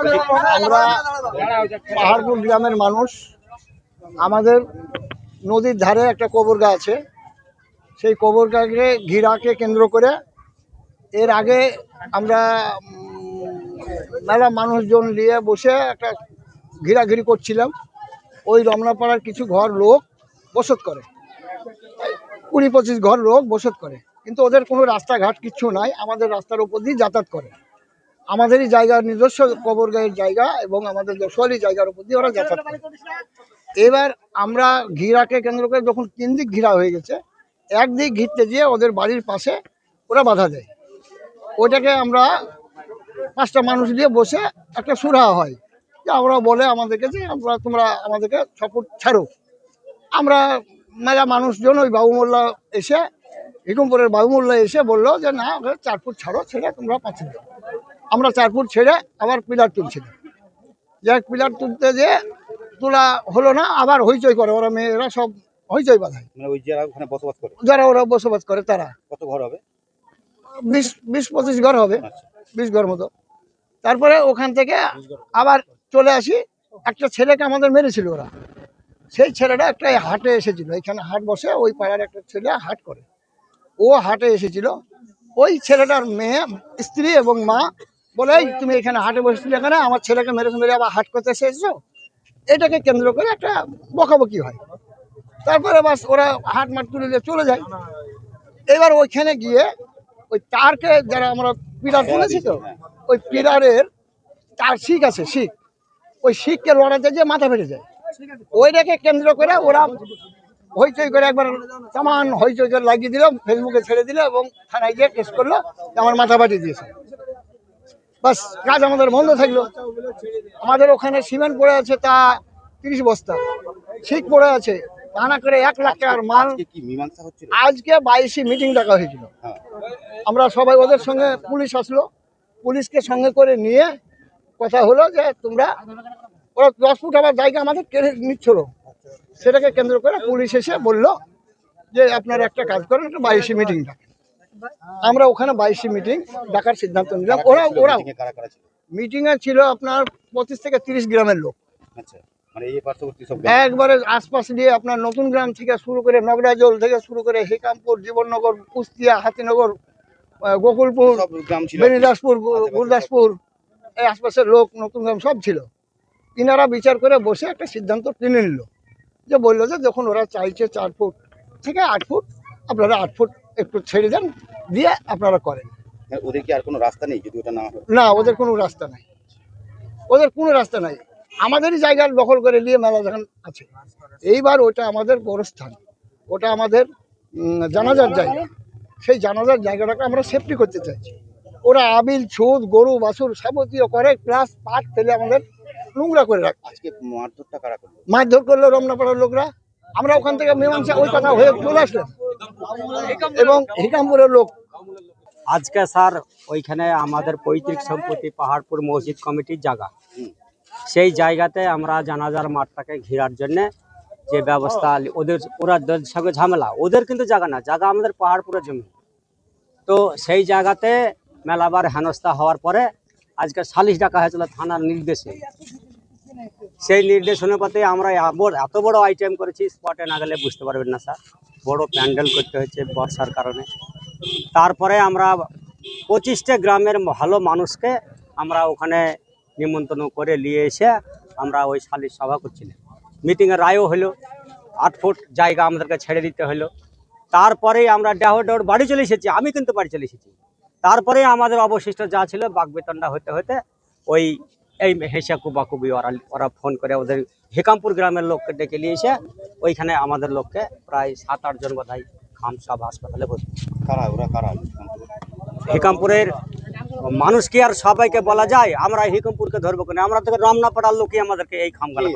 আমরা পাহাড়পুর গ্রামের মানুষ। আমাদের নদীর ধারে একটা কবরগা আছে। সেই কবরগাকে ঘিরাকে কেন্দ্র করে এর আগে আমরা মেলা মানুষজন নিয়ে বসে একটা ঘিরাঘিরি করছিলাম। ওই রমনাপাড়ার কিছু ঘর লোক বসত করে। কুড়ি পঁচিশ ঘর লোক বসত করে। কিন্তু ওদের কোনো রাস্তাঘাট কিচ্ছু নাই। আমাদের রাস্তার উপর দিয়ে যাতায়াত করে। আমাদেরই জায়গার নিজস্ব কবরগাঁয়ের জায়গা এবং আমাদের দোষালি জায়গার উপর দিয়ে ওরা যাতায়াত করে। এবার আমরা ঘিরাকে কেন্দ্র করে যখন তিন দিক ঘিরা হয়ে গেছে একদিক ঘিরতে গিয়ে ওদের বাড়ির পাশে ওরা বাধা দেয়। ওইটাকে আমরা পাঁচটা মানুষ দিয়ে বসে একটা সুরা হয়, যে ওরা বলে আমাদেরকে যে আমরা তোমরা আমাদেরকে ফুট ছাড়ো। আমরা মেলা মানুষজন ওই বাবু মোল্লা এসে, হিকুমপুরের বাবু মোল্লা এসে বলল যে, না চার ফুট ছাড়ো ছেড়ে তোমরা পাঁচ দাও আমরা চার ফুট ছেড়ে আবার পিলার তুলছিলাম। যাক পিলার তুলতে যে তোলা হলো না আবার হইচই করে। ওরা মেয়েরা সব হইচই বাধায়। মানে ওই যারা ওখানে বসবাস করে? যারা ওরা বসবাস করে তারা। কত ঘর হবে? বিশ বিশ পঁচিশ ঘর হবে। আচ্ছা। বিশ ঘর মতো। তারপরে ওখান থেকে আবার চলে আসি। একটা ছেলেকে আমাদের মেরেছিল ওরা। সেই ছেলেটা একটা হাটে এসেছিল। এখানে হাট বসে ওই পাড়ার একটা ছেলে হাট করে। ও হাটে এসেছিল। ওই ছেলেটার মেয়ে স্ত্রী এবং মা বলে "এই, তুমি এখানে হাটে বসেছিলে এখানে আমার ছেলেকে মেরেছে মেরে আবার হাট করতে এসেছ? এটাকে কেন্দ্র করে একটা বকাবকি হয়। তারপরে বাস ওরা হাট মাট তুলে দিয়ে চলে যায়। এবার ওইখানে গিয়ে ওই তারকে যারা আমরা পিলার তুলেছি তো ওই পিলারের তার শিখ আছে শিখ। ওই শিখকে লড়াতে যে মাথা ফেটে যায়। ওইটাকে কেন্দ্র করে ওরা হইচই করে একবার সমান হইচই করে লাগিয়ে দিল ফেসবুকে ছেড়ে দিল এবং থানায় গিয়ে কেস করল আমার মাথা ফাটিয়ে দিয়েছে। বাস কাজ আমাদের বন্ধ থাকল। আমাদের ওখানে সিমেন্ট পড়ে আছে তা তিরিশ বস্তা। শিখ পড়ে আছে টানা করে এক লাখ টাকার মাল। আজকে বাইশে মিটিং ডাকা হয়েছিল। হ্যাঁ। আমরা সবাই ওদের সঙ্গে পুলিশ আসলো। পুলিশকে সঙ্গে করে নিয়ে কথা হলো যে তোমরা ওরা দশ ফুট আবার জায়গা আমাদের কেড়ে নিচ্ছিল। সেটাকে কেন্দ্র করে পুলিশ এসে বলল যে আপনারা একটা কাজ করেন একটা বাইশে মিটিং ডাকেন। আমরা ওখানে বাইশে মিটিং ডাকার সিদ্ধান্ত নিলাম। ওরা ওরা মিটিংয়ে ছিল আপনার পঁচিশ থেকে তিরিশ গ্রামের লোক। আচ্ছা মানে একবারে আশপাশ দিয়ে আপনার নতুন গ্রাম থেকে শুরু করে নগরাজল থেকে শুরু করে হেকামপুর জীবননগর কুস্তিয়া হাতিনগর গোকুলপুর বেনিদাসপুর গুরদাসপুর এই আশপাশের লোক নতুন গ্রাম সব ছিল। তিনারা বিচার করে বসে একটা সিদ্ধান্ত টেনে নিল। যে বলল যে যখন ওরা চাইছে চার ফুট থেকে আট ফুট আপনারা আট ফুট একটু ছেড়ে দেন দিয়ে আপনারা করেন। মানে ওদের কি আর কোনো রাস্তা নেই যদি ওটা না হয়? না ওদের কোনো রাস্তা নাই। ওদের কোনো রাস্তা নাই। আমাদেরই জায়গার দখল করে নিয়ে মেলা যখন আছে। এইবার ওটা আমাদের গোরস্থান। ওটা আমাদের জানাজার জায়গা। সেই জানাজার জায়গাটাকে আমরা সেফটি করতে চাইছি। ওরা আবিল ছুদ গরু বাছুর যাবতীয় করে প্লাস পাট ফেলে আমাদের নোংরা করে রাখে। আজকে মারধরটা কারা করল? মারধর করল রমনাপাড়ার লোকরা। আমরা ওখান থেকে মীমাংসা ওই কথা হয়ে চলে আসলাম এবং হিকামপুরের লোক। আজকে স্যার, ওইখানে আমাদের পৈতৃক সম্পত্তি, পাহাড়পুর মসজিদ কমিটির জায়গা। সেই জায়গাতে আমরা জানাজার মাঠটাকে ঘেরার জন্য যে ব্যবস্থা, ওদের, ওরা সঙ্গে ঝামেলা। ওদের কিন্তু জায়গা না, জায়গা আমাদের পাহাড়পুরের জমি। তো সেই জায়গাতে মেলাবার হেনস্থা হওয়ার পরে আজকে সালিশ ডাকা হয়েছিল থানার নির্দেশে। সেই নির্দেশ অনুপাতে আমরা এত বড় আইটেম করেছি স্পটে না গেলে বুঝতে পারবেন না, স্যার। বড় প্যান্ডেল করতে হয়েছে বর্ষার কারণে। তারপরে আমরা পঁচিশটা গ্রামের ভালো মানুষকে আমরা ওখানে নিমন্ত্রণ করে নিয়ে এসে আমরা ওই সালিশ সভা করছিলাম। মিটিংয়ে রায়ও হলো, আট ফুট জায়গা আমাদেরকে ছেড়ে দিতে হলো। তারপরেই আমরা ডেহর ডেহর বাড়ি চলে এসেছি, আমি কিন্তু বাড়ি চলে এসেছি। তারপরে আমাদের অবশিষ্ট যা ছিল বাক বেতনটা হতে হতে ওই এই হেসা কুবাকুবি ওরা ওরা ফোন করে ওদের হেকামপুর গ্রামের লোককে ডেকে নিয়েছে এসে ওইখানে আমাদের লোককে প্রায় সাত আটজন বোধহয় খামসাব হাসপাতালে ভর্তি কারা ওরা কারা? হিকামপুরের মানুষ কি আর সবাইকে বলা যায়? আমরা হিকামপুরকে ধরবো কেন? আমরা তো রমনাপাড়ার লোকই আমাদেরকে এই খামগালা